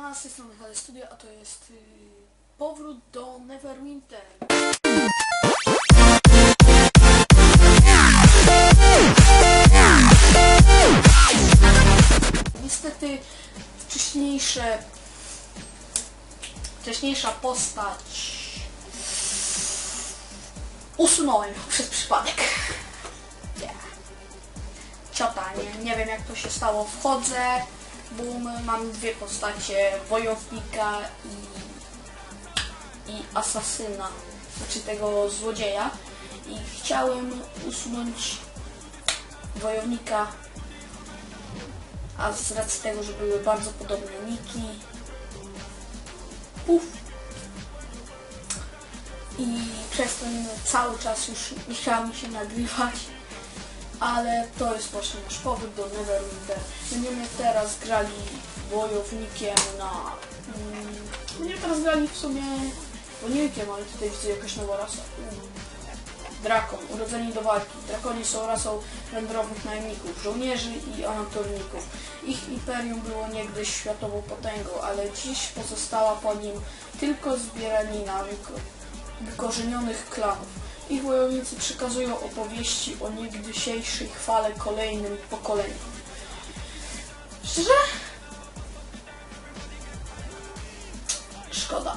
siema, z tej Studio, a to jest y, powrót do Neverwinter. Niestety wcześniejsze wcześniejsza postać usunąłem przez przypadek. Yeah. Ciota, nie, nie wiem jak to się stało. Wchodzę, boom, mam dwie postacie, wojownika i, i asasyna, znaczy tego złodzieja. I chciałem usunąć wojownika, a z racji tego, że były bardzo podobne niki, puf. I przez ten cały czas już nie mi się nagrywać ale to jest właśnie nasz powrót do Neverwinter. Będziemy teraz grali wojownikiem na... Mm, będziemy teraz grali w sumie wojownikiem, ale tutaj widzę jakaś nowa rasa. Drakon, urodzeni do walki. Drakoni są rasą wędrownych najemników, żołnierzy i awanturników. Ich imperium było niegdyś światową potęgą, ale dziś pozostała po nim tylko zbieranina wyko- wykorzenionych klanów. Ich wojownicy przekazują opowieści o niegdysiejszej chwale kolejnym pokoleniom. Szczerze? Szkoda.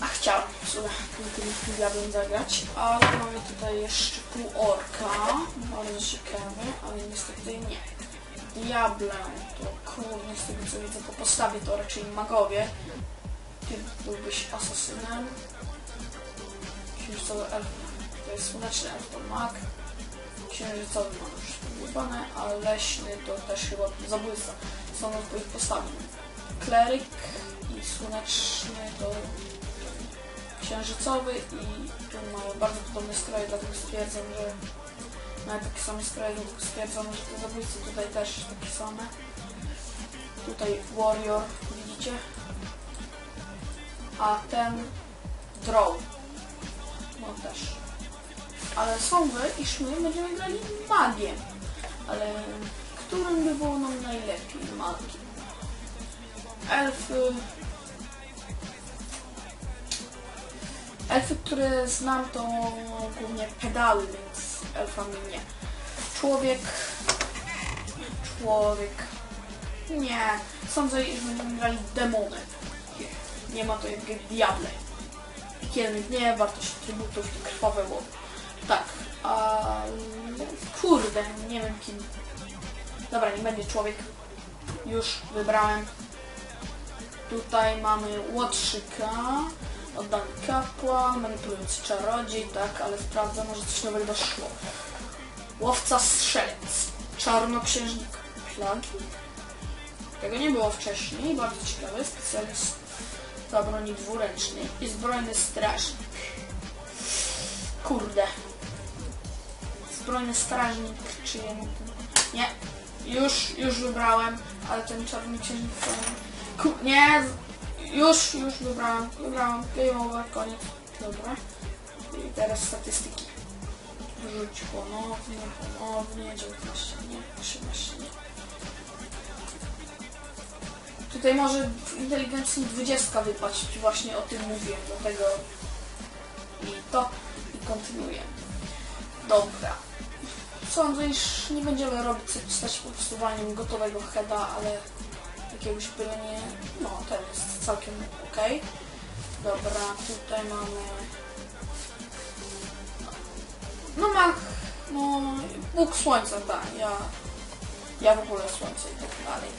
A chciałem w sumie tym zagrać, ale mamy tutaj jeszcze pół orka, bardzo ciekawy, ale niestety nie. Diable, to kurde, z tego co widzę po postawie to raczej magowie. Ty byłbyś asasynem. Księżycowy elf słoneczny elf to mag. Księżycowy ma już wyjebane, a leśny to też chyba zabójca. Są po ich postawie. Kleryk i słoneczny to księżycowy i tu mamy bardzo podobne stroje, dlatego stwierdzam, że mają takie same stroje, dlatego stwierdzam, że te zabójcy tutaj też takie same. Tutaj warrior, widzicie? A ten drow. No też. Ale sądzę, iż my będziemy grali magiem. Ale którym by było nam najlepiej magiem? Elfy... Elfy, które znam to głównie pedały, więc elfami nie. Człowiek... Człowiek... Nie. Sądzę, że będziemy grali demony. Nie ma to jak diable. Piekielny gniew, wartość trybutów i krwawe łowy. Kurde, nie wiem kim. Dobra, nie będzie człowiek. Już wybrałem. Tutaj mamy łotrzyka, oddany kapłan, manipulujący czarodziej, tak, ale sprawdzam, może coś nowego doszło. Łowca strzelec, czarnoksiężnik plagi. Tego nie było wcześniej, bardzo ciekawe, specjalista broni dwuręcznej i zbrojny strażnik. Kurde. Zbrojny strażnik, czy nie... Nie, już, już wybrałem, ale ten czarny księżnik. Nie, już, już wybrałem, wybrałem, game over, koniec. Dobra. I teraz statystyki. Rzuć ponownie, ponownie, 19, nie, 13, nie. Tutaj może w inteligencji 20 wypaść, właśnie o tym mówiłem, dlatego i to i kontynuujemy. Dobra. Sądzę, iż nie będziemy robić sobie postaci po prostu gotowego heada, ale jakiegoś byle nie... No, ten jest całkiem ok. Dobra, tutaj mamy... No ma... No... Bóg Słońca, tak, ja... Ja w ogóle Słońce i tak dalej.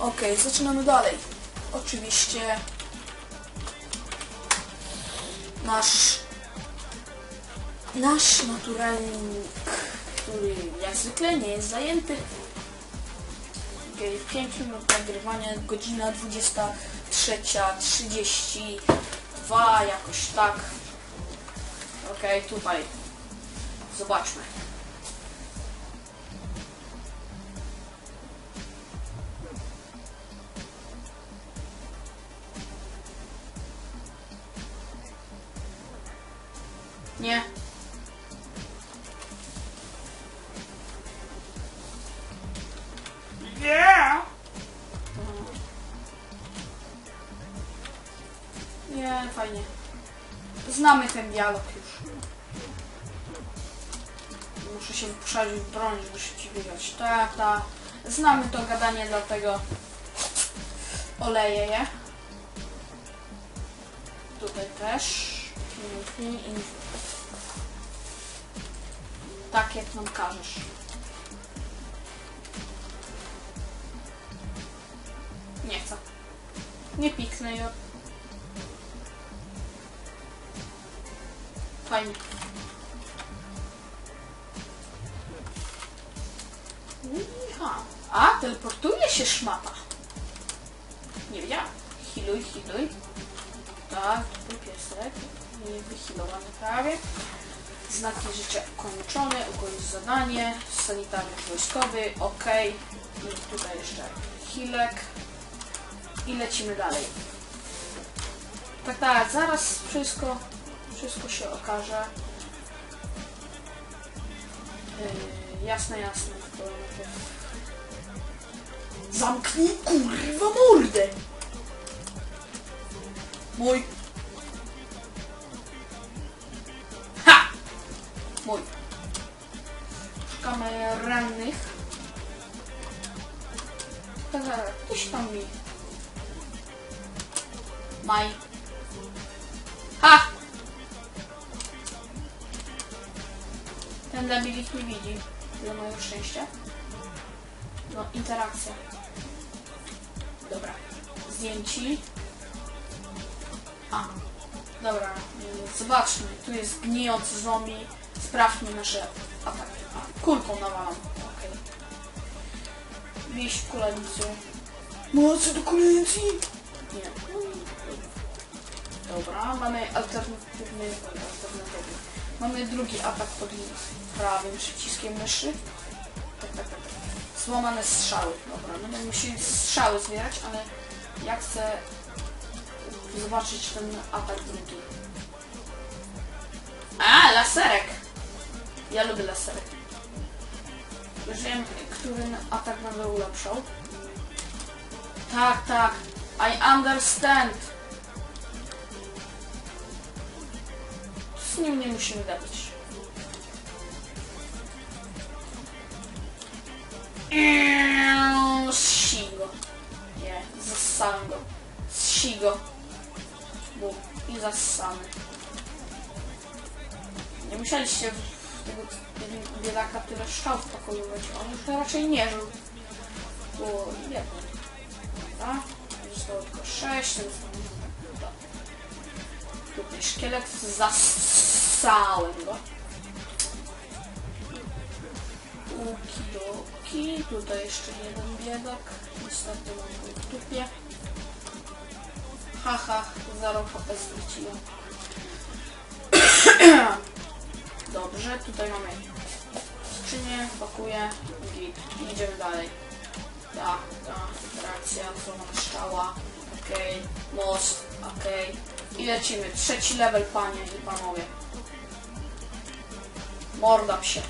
Okej, zaczynamy dalej. Oczywiście... Nasz nasz naturalnik, który jak zwykle nie jest zajęty. Okay, 5 minut nagrywania, godzina 23.32, jakoś tak. Okej, okay, tutaj. Zobaczmy. Nie. Nie, fajnie. Znamy ten dialog już. Muszę się wyposażyć w broń, żeby szybciej biegać. Tak, tak. Znamy to gadanie, dlatego oleję je. Tutaj też. Tak jak nam każesz. Nie chcę. Nie piknę ją. Fajnie. A, teleportuje się szmata. Nie wiedziałam. Hiluj, hiluj. Tak, tu piesek. I wyhilowany prawie. Znaki życia ukończone, ukończyć zadanie, sanitarny wojskowy, ok. I tutaj jeszcze hilek. I lecimy dalej. Tak, tak, zaraz wszystko, wszystko się okaże. Yy, jasne, jasne. To. Zamknij kurwa mordę! Mój. Ha! Mój. Szukamy rannych. Zaraz, gdzieś tam mi. Maj. Ha! Debil ich nie widzi. Dla mojego szczęścia. No, interakcja. Dobra. Zdjęci. A. Dobra. y, Zobaczmy. Tu jest gnijący zombie. Sprawdźmy nasze ataki. A, kulką nawalam. Okej. Wieś w kulenicy. Mocy do kulenicy! Nie. Dobra, mamy alternatywny, alternatywny. Mamy drugi atak pod prawym przyciskiem myszy. Tak, tak, tak. tak. Złamane strzały. Dobra, będę musieli strzały zbierać, ale ja chcę zobaczyć ten atak drugi. A, laserek! Ja lubię laserek. Już wiem, który atak będę ulepszał. Tak, tak. I understand. Nim nie musimy gadać. Eee, Zsi go. Nie, zassałem go. Zsi go. Bum. I zassany. Nie musieliście tego biedaka tyle szczałów pokonywać. On już raczej nie żył. Było jedno. Dobra. Zostało tylko sześć. Ten Dobra. Tutaj szkielet. Zassałem go. Ukidoki. Tutaj jeszcze jeden biedak. Niestety mam go w dupie. Haha, zero HP zwróciłem. Dobrze, tutaj mamy skrzynię, pakuję, git. Idziemy dalej. Tak, tak, reakcja, złamana strzała, okej, most, okej. I lecimy. Trzeci level, panie i panowie. Mordam się.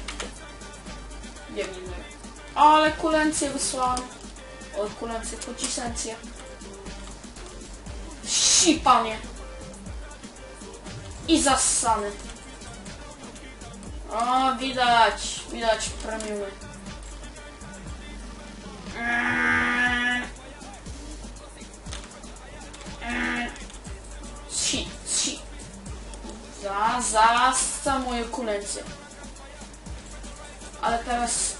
Biegnijmy. Ale kulencję wysłałem. Od kulencję pocisencję. Si, panie. I zassany. O, widać, widać premiumy. Si, si. Za, zassa moje kulencje. Ale teraz...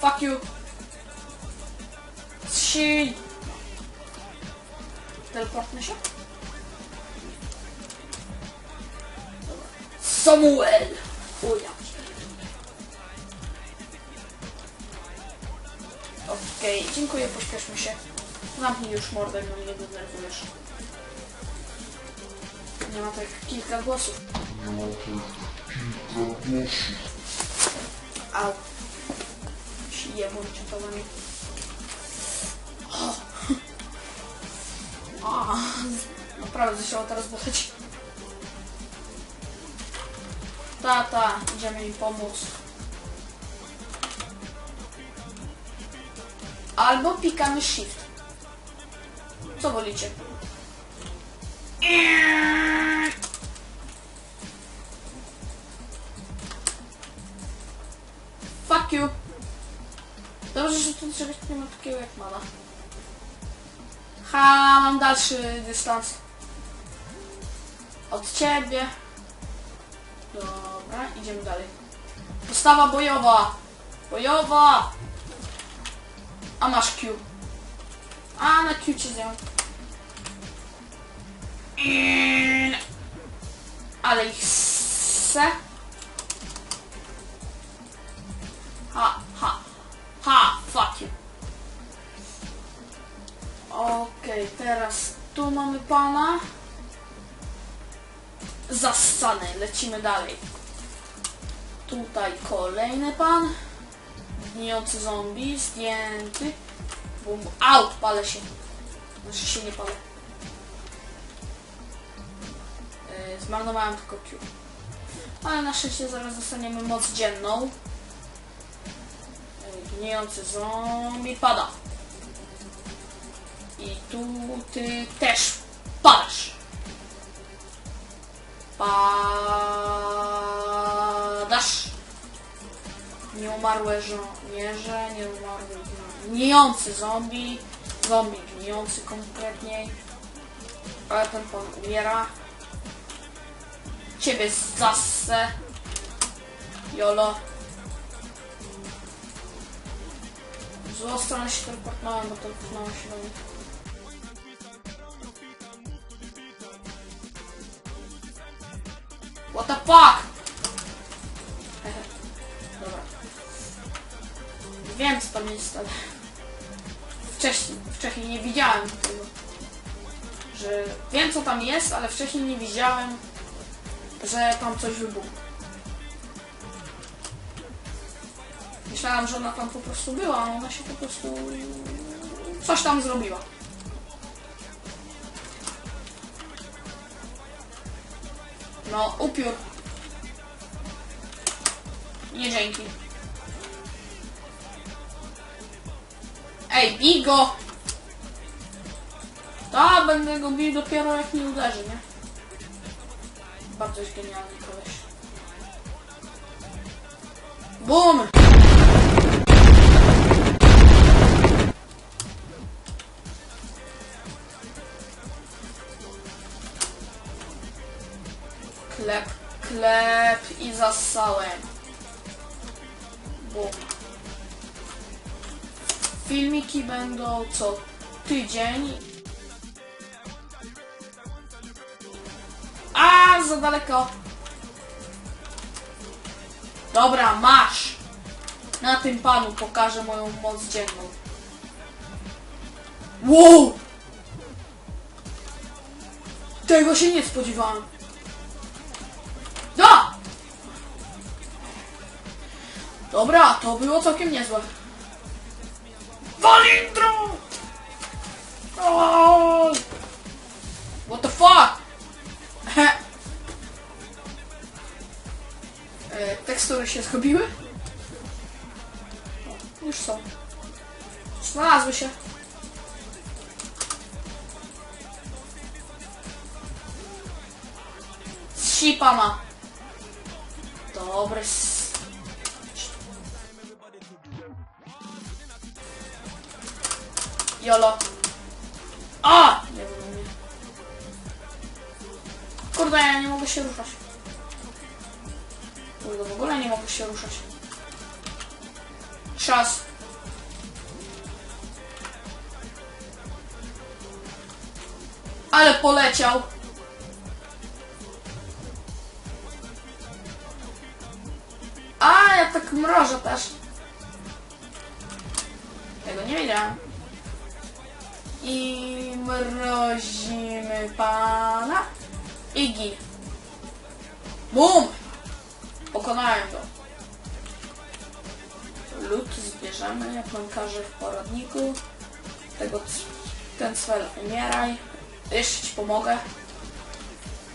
Fuck you. Si. Teleportmy się? Samuel! O ja. Okej, dziękuję, pośpieszmy się. Zamknij już mordę, no mnie denerwujesz. Nie ma tak kilka głosów. Au. Siję bądź O. A, naprawdę zaczęło teraz boleć. Tata, idziemy im pomóc. Albo pikamy shift. Co wolicie? Fuck you. Dobrze, że tu czegoś nie ma takiego jak mama. Ha, mam dalszy dystans. Od ciebie. Dobra, idziemy dalej. Postawa bojowa. Bojowa. A masz Q. A na Q cię zjął. Ale ich se. Okej, teraz tu mamy pana. Zassany, lecimy dalej. Tutaj kolejny pan. Gnijący zombie, zdjęty. Bum, out, palę się. Znaczy się nie palę. Yy, zmarnowałem tylko Q. Ale na szczęście zaraz dostaniemy moc dzienną. Yy, Gnijący zombie pada. I tu ty też padasz. Padasz. Nieumarłe żołnierze, nieumarły gnijący zombie, zombie gnijący konkretniej. Ale ten pan umiera. Ciebie zassę. Jolo. Złą stronę się teleportowałem, bo teleportowałem się do nich. What the fuck? Dobra. Wiem co tam jest, ale... Wcześniej, wcześniej nie widziałem tego. Że wiem co tam jest, ale wcześniej nie widziałem, że tam coś wybuchło. Myślałam, że ona tam po prostu była, a ona się po prostu coś tam zrobiła. No, upiór. Nie dzięki. Ej, bij go! Ta, będę go bił dopiero jak nie uderzy, nie? Bardzo jest genialny koleś. BUM! Klep i zasałem. Bum. Filmiki będą co tydzień. A, za daleko. Dobra, masz. Na tym panu pokażę moją moc dzienną. Wow! Tego się nie spodziewałem. Dobra, to było całkiem niezłe. Walindro! Oh! What the fuck? E, tekstury się zrobiły? O, już są. Znalazły się. Sipa ma. Dobry. Jolo. Wiem. nie. Kurde, ja nie mogę się ruszać. Kurde, w ogóle nie mogę się ruszać. Czas. Ale poleciał. A, ja tak mrożę też. Tego nie wiedziałem. I mrozimy pana. I gin. Bum! Pokonałem go. Lód zbierzemy, każe w poradniku. Tego, ten cel umieraj. Jeszcze ci pomogę.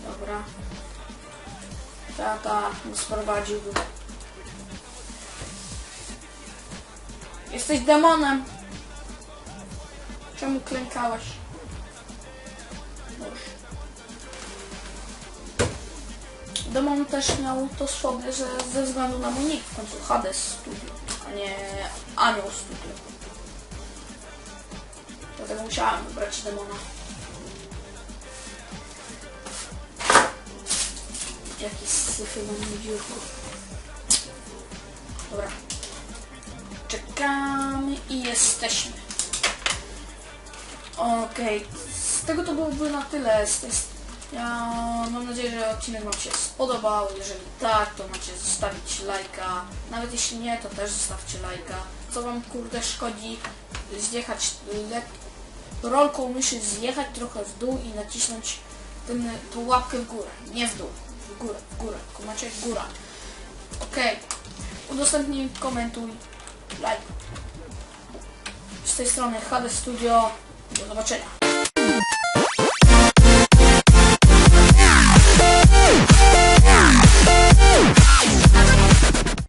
Dobra. Tata sprowadził go. Jesteś demonem. Czemu klękałeś? Demon też miał to sobie, że ze względu na mój nick w końcu Hades Studio, a nie Anioł Studio. Dlatego musiałem wybrać demona. Jakieś syfy mam w biurku. Dobra. Czekamy i jesteśmy. Okej, z tego to byłoby na tyle. Ja mam nadzieję, że odcinek Wam się spodobał. Jeżeli tak, to macie zostawić lajka. Nawet jeśli nie, to też zostawcie lajka. Co Wam kurde szkodzi zjechać rolką myszy zjechać trochę w dół i nacisnąć ten, tą łapkę w górę. Nie w dół, w górę, w górę. Kumacie? Góra. Okej. Udostępnij, komentuj, like. Z tej strony HD Studio. Do zobaczenia.